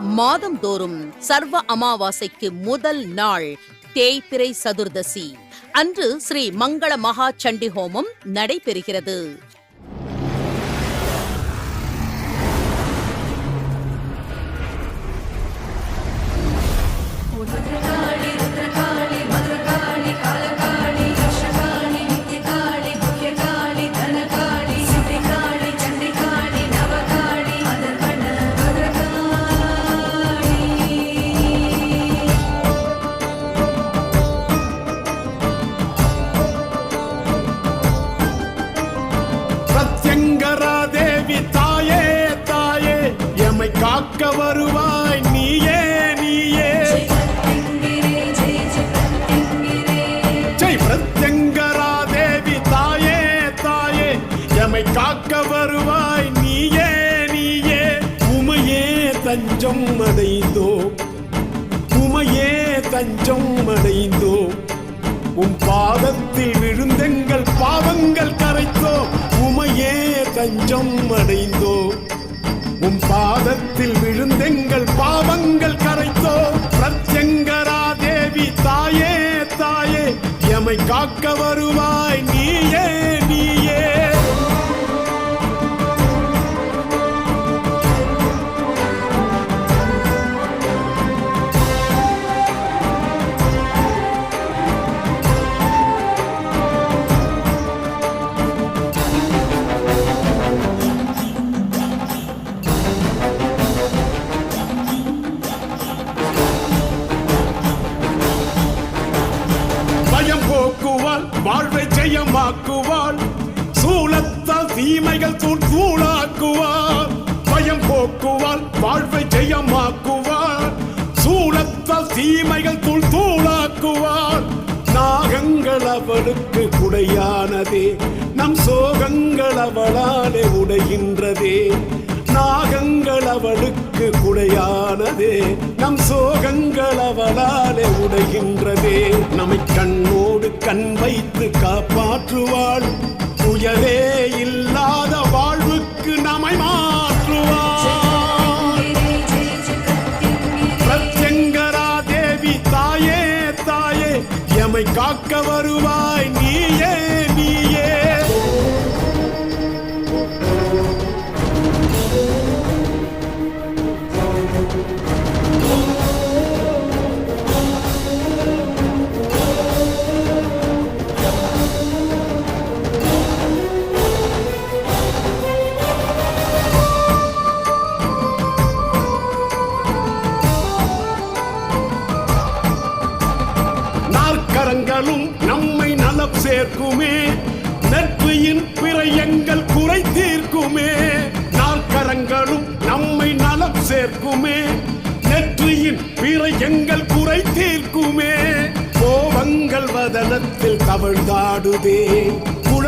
மாதம் தோறும் மாதந்தோறும் சர்வ அமாவாசைக்கு முதல் நாள் தேய்பிரை சதுர்தசி. அன்று ஸ்ரீ மங்கள மகா சண்டி ஹோமம் நடைபெறுகிறது. தஞ்சம் அடைந்தோ உமையே தஞ்சம் அடைந்தோ உம் பாதத்தில் விழுந்தெங்கள் பாவங்கள் கரைத்தோ உமையே தஞ்சம் அடைந்தோ உம் பாதத்தில் விழுந்தெங்கள் பாவங்கள் கரைத்தோ பிரத்யங்கரா தேவி தாயே தாயே எமை காக்க வருவாய். நீயே நீயே. அவளுக்கு குடையானதே. நம் சோகங்கள் அவளாலே உடைகின்றதே. நாகங்கள் அவளுக்கு குடையானதே. நம் சோகங்கள் அவளாலே உடைகின்றதே. நம்மை கண்ணோடு கண் வைத்து காப்பாற்றுவாள். துயரே இல்லாத வாழ்வுக்கு நம்மை மா எமை காக்க வருவாய் நீ.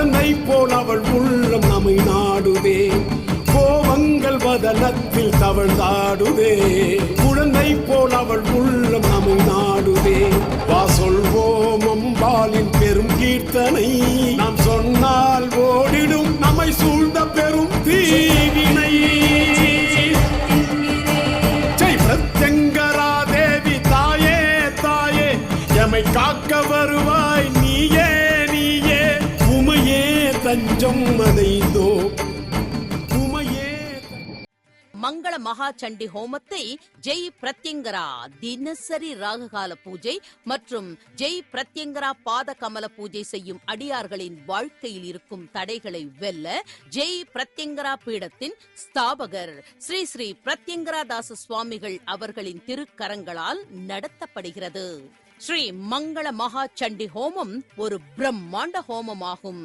குழந்தை போல் அவள் உள்ளம் நம்மை நாடுவே கோபங்கள் வதனத்தில் தவழ்ந்தாடுவே குழந்தை போல் அவள் உள்ளம் நம்மை நாடுவே வா சொல்வோம் அம்பாலின் பெரும் கீர்த்தனை. நாம் சொன்னால் ஓடிடும் நம்மை சூழ்ந்த பெரும் தீவினை. ஜெய் பிரத்யங்கரா தேவி தாயே தாயே எமை காக்க மங்கள மகா சண்டி ஹோமத்தை ஜெய் பிரத்யங்கரா தினசரி ராககால பூஜை மற்றும் ஜெய் பிரத்யங்கரா பாத கமல பூஜை செய்யும் அடியார்களின் வாழ்க்கையில் இருக்கும் தடைகளை வெல்ல ஜெய் பிரத்யங்கரா பீடத்தின் ஸ்தாபகர் ஸ்ரீ ஸ்ரீ பிரத்யங்கரா தாச சுவாமிகள் அவர்களின் திருக்கரங்களால் நடத்தப்படுகிறது. ஸ்ரீ மங்கள மகா சண்டி ஹோமம் ஒரு பிரம்மாண்ட ஹோமமாகும்.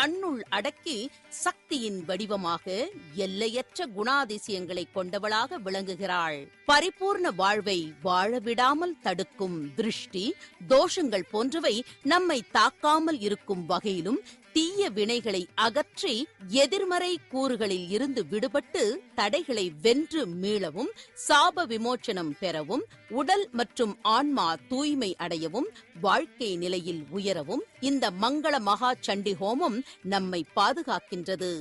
தன்னுள் அடக்கி சக்தியின் வடிவமாக எல்லையற்ற குணாதிசயங்களை கொண்டவளாக விளங்குகிறாள். பரிபூர்ண வாழ்வை வாழவிடாமல் தடுக்கும் திருஷ்டி தோஷங்கள் போன்றவை நம்மை தாக்காமல் இருக்கும் வகையிலும் தீய வினைகளை அகற்றி எதிர்மறை கூறுகளில் இருந்து விடுபட்டு தடைகளை வென்று மீளவும் சாப விமோச்சனம் பெறவும் உடல் மற்றும் ஆன்மா தூய்மை அடையவும் வாழ்க்கை நிலையில் உயரவும் இந்த மங்கள மகா சண்டி ஹோமம் நம்மை பாதுகாக்கின்றது.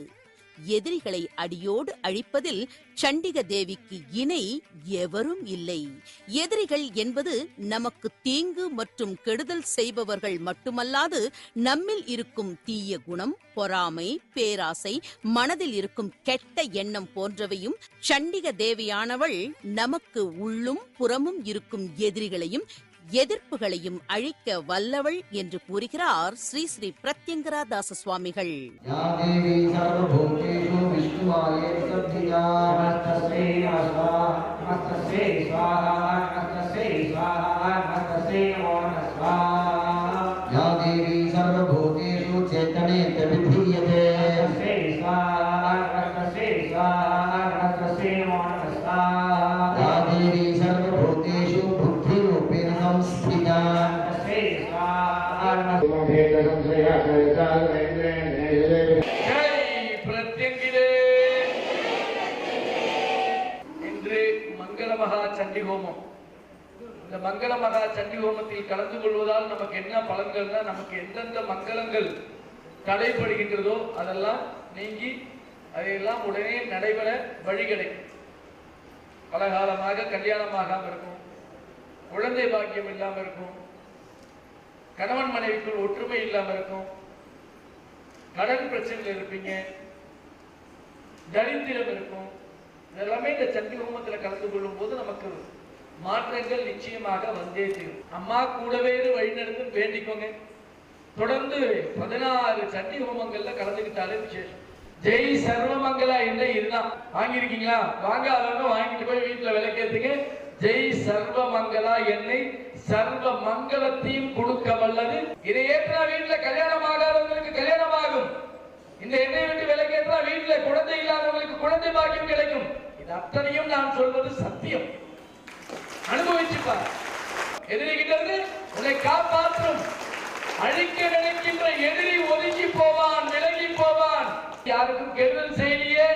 எதிரிகளை அடியோடு அழிப்பதில் சண்டிக தேவிக்கு இணை எவரும் இல்லை. எதிரிகள் என்பது நமக்கு தீங்கு மற்றும் கெடுதல் செய்பவர்கள் மட்டுமல்லாது நம்மில் இருக்கும் தீய குணம் பொறாமை பேராசை மனதில் இருக்கும் கெட்ட எண்ணம் போன்றவையும் சண்டிக தேவியானவள் நமக்கு உள்ளும் புறமும் இருக்கும் எதிரிகளையும் எதிர்ப்புகளையும் அழிக்க வல்லவள் என்று கூறுகிறார் ஸ்ரீ ஸ்ரீ பிரத்யங்கரா தாச சுவாமிகள் या மங்கள மகா சண்டி ஹோமத்தில் கலந்து கொள்வதால் நமக்கு என்ன பலன்கள்னா நமக்கு எந்தெந்த மங்களங்கள் தடைப்படுகின்றதோ அதெல்லாம் நீங்கி அதையெல்லாம் உடனே நடைபெற வழி கிடைக்கும் பல காலமாக கல்யாணமாகாம இருக்கும். குழந்தை பாக்கியம் இல்லாம இருக்கும். கணவன் மனைவிக்குள் ஒற்றுமை இல்லாம இருக்கும். கடன் பிரச்சனையில் இருப்பீங்க. தரித்திரம் இருக்கும். இதெல்லாமே இந்த சண்டி ஹோமத்தில் கலந்து கொள்ளும் போது நமக்கு மாற்றங்கள் நிச்சயமாக வந்தே தீரும். அம்மா கூடவே இரு வழிநடத்தும் வேண்டிக்கோங்க. தொடர்ந்து பதினாறு சண்டி ஹோமங்கள்ல கலந்துக்கிட்டாலே விசேஷம். ஜெய் சர்வமங்கலா என்ன இதுதான்? வாங்கியிருக்கீங்களா? வாங்க வாங்கிட்டு போய் வீட்டுல விளக்கேத்துங்க. ஜெய் சர்வமங்கலா என்னை சர்வ மங்களத்தையும் கொடுக்க வல்லது. இதை ஏற்றா வீட்டுல கல்யாணம் ஆகாதவங்களுக்கு கல்யாணம் ஆகும் இந்த எண்ணெய் விட்டு விலைக்கேற்றா வீட்டுல குழந்தை இல்லாதவங்களுக்கு குழந்தை பாக்கியம் கிடைக்கும். இது அத்தனையும் நான் சொல்வது சத்தியம். அனுபவிச்சுப்பார். எதிரிகிட்ட இருந்து உன்னை காப்பாற்றும். அழிக்க நினைக்கின்ற எதிரி ஒதுங்கி போவான் விலகி போவான். யாருக்கும் கெடுதல் செய்யலையே.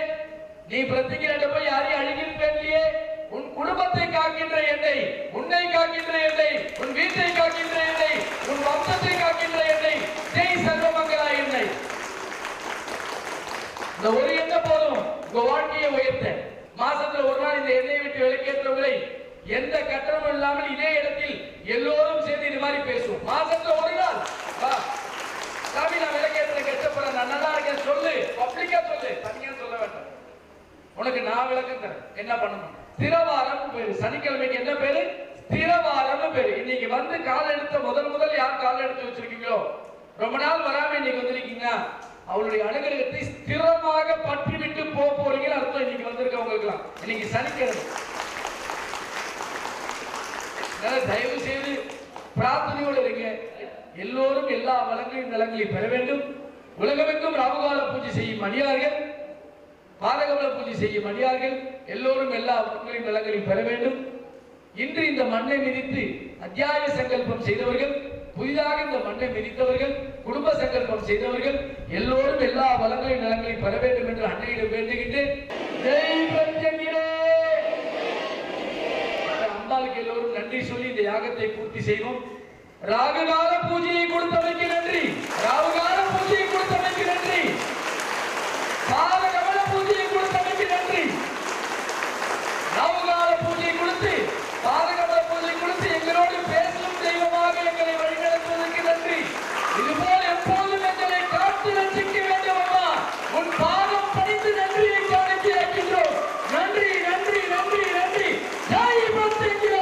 நீ பிரத்திகிட்ட போய் யாரையும் அழுகின்றே உன் குடும்பத்தை காக்கின்ற என்னை உன்னை காக்கின்ற என்னை உன் வீட்டை காக்கின்ற என்னை உன் வம்சத்தை காக்கின்ற என்னை. ஜெய் சர்வமங்கலா என்னை. இந்த ஒரு எண்ணம் போதும். உங்க வாழ்க்கையை உயர்த்த. மாசத்துல ஒரு நாள் இந்த எண்ணெயை விட்டு விளக்கேற்றவங்களை எந்த கட்டணமும் இல்லாமல் இதே இடத்தில் எல்லோரும் சேர்ந்து இது மாதிரி பேசுவோம். மாசத்துல ஒரு நாள். வா. சாமி நான் விளக்கேற்ற கஷ்டப்படுறேன் நான் நல்லா இருக்கேன். சொல்லு. பப்ளிக்கா சொல்லு. தனியா சொல்ல வேண்டாம். உனக்கு நான் விளக்கம் தரேன். என்ன பண்ணணும்? ஸ்திரவாரம் பேரு. சனிக்கிழமைக்கு என்ன பேரு? ஸ்திரவாரம் பேரு. இன்னைக்கு வந்து கால் எடுத்த முதல் முதல் யார் கால் எடுத்து வச்சிருக்கீங்களோ? ரொம்ப நாள் வராம இன்னைக்கு வந்திருக்கீங்க. அவளுடைய அனுகிரகத்தை ஸ்திரமாக பற்றி விட்டு போக போறீங்கன்னு அர்த்தம் இன்னைக்கு வந்திருக்கவங்களுக்குலாம் இன்னைக்கு சனிக்கிழமை. தயவு செய்து பிரார்த்தனையோடு இருங்க. எல்லோரும் எல்லா வளங்களையும் நலங்களையும் பெற வேண்டும். உலகமெங்கும் ராமகால பூஜை செய்யும் அடியார்கள் பாதகமல பூஜை செய்யும் அடியார்கள் எல்லோரும் எல்லா வளங்களையும் நலங்களையும் பெற வேண்டும். இன்று இந்த மண்ணை மிதித்து அத்தியாய சங்கல்பம் செய்தவர்கள் புதிதாக இந்த மண்ணை மிதித்தவர்கள் குடும்ப சங்கல்பம் செய்தவர்கள் எல்லோரும் எல்லா வளங்களையும் நலங்களையும் பெற வேண்டும் என்று அன்னையிடம் வேண்டுகின்றேன். ஜெய் எல்லோரும் நன்றி சொல்லி இந்த யாகத்தை பூர்த்தி செய்வோம். ராகுகால பூஜையை கொடுத்தமைக்கு நன்றி. ராகுகால பூஜையை கொடுத்தமைக்கு நன்றி. பாலகமல பூஜையை கொடுத்தமைக்கு நன்றி ராகுகால பூஜையை கொடுத்து பாலகமல பூஜை கொடுத்து எங்களோடு பேசும் தெய்வமாக எங்களை வழிநடத்துவதற்கு நன்றி இதுபோல் எப்போதும் எங்களை காத்து ரசிக்க வேண்டும் அம்மா உன் பாதம் பணிந்து நன்றியை காணித்து இருக்கின்றோம் நன்றி நன்றி நன்றி நன்றி ஜெய் பிரத்யங்கிரே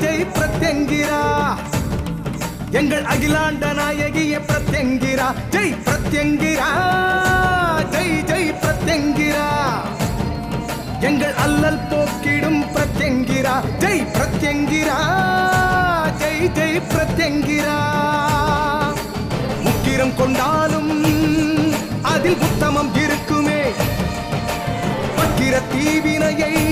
விஜய் பிரத்யங்கிரா. எங்கள் அகிலாண்ட நாயகிய பிரத்யங்கிரா. ஜெய் பிரத்யங்கிரா. ஜெய் ஜெய் பிரத்யங்கிரா. எங்கள் அல்லல் போக்கிடும் பிரத்யங்கிரா. ஜெய் பிரத்யங்கிரா. ஜெய் ஜெய் பிரத்யங்கிரா. முக்கிரம் கொண்டாலும் அதில் உத்தமம் இருக்குமே. வக்கிர தீவினையை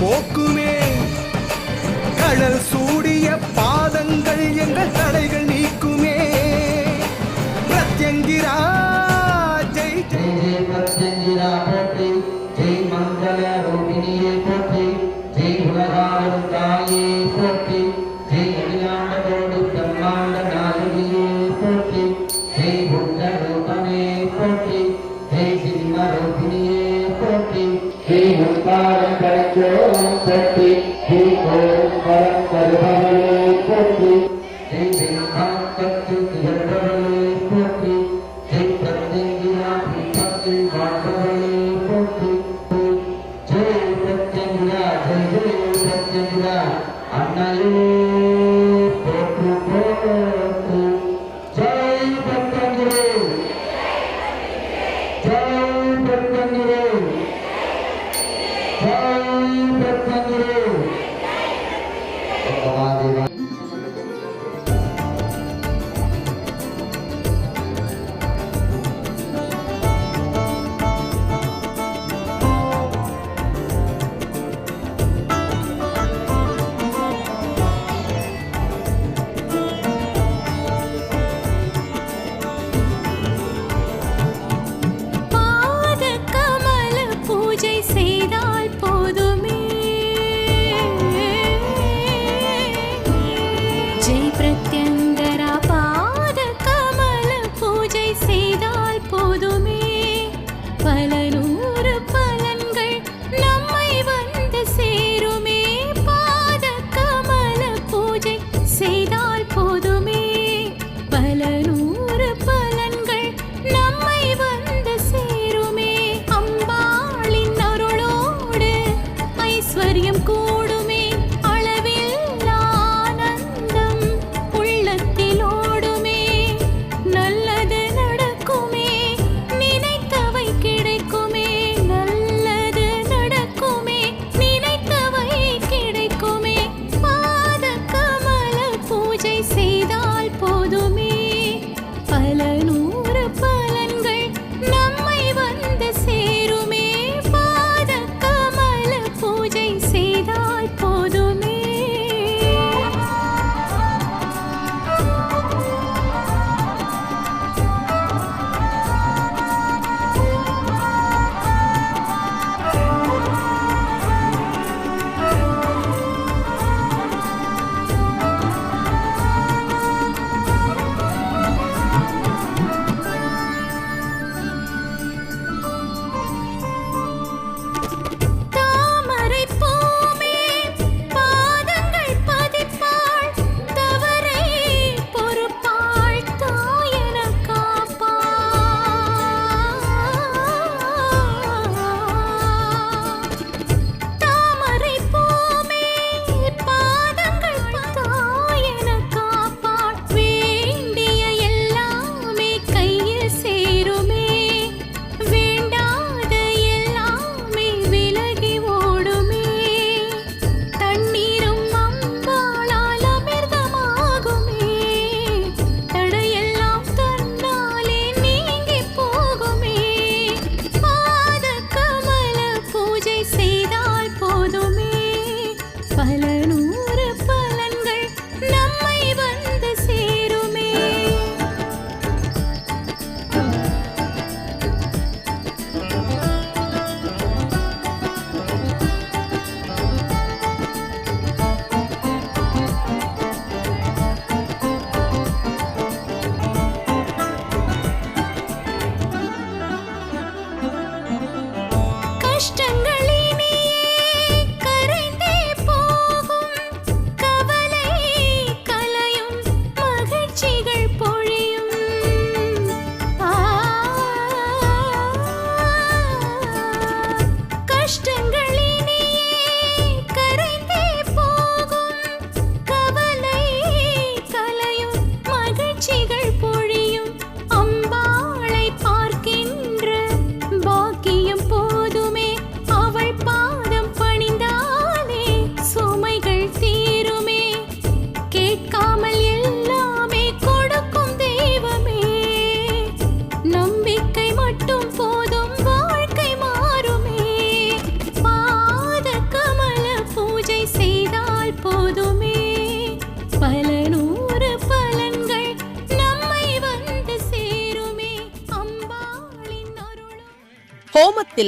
போக்குமே. கடல் சூடிய பாதங்கள் எங்கள் தடைகள்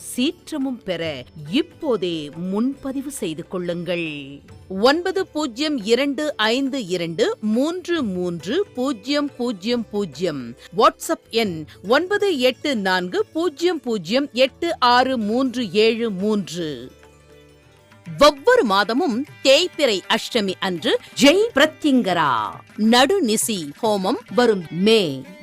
சீற்றமும் பெற இப்போதே முன்பதிவு செய்து கொள்ளுங்கள். ஒன்பது பூஜ்ஜியம் இரண்டு ஐந்து இரண்டு மூன்று மூன்று பூஜ்ஜியம் பூஜ்ஜியம் பூஜ்ஜியம் வாட்ஸ்அப் எண் ஒன்பது எட்டு நான்கு பூஜ்ஜியம் பூஜ்ஜியம் எட்டு ஆறு மூன்று ஏழு மூன்று. ஒவ்வொரு மாதமும் தேய்பிறை அஷ்டமி அன்று ஜெய் பிரத்யங்கரா. நடுநிசி ஹோமம் வரும் மே.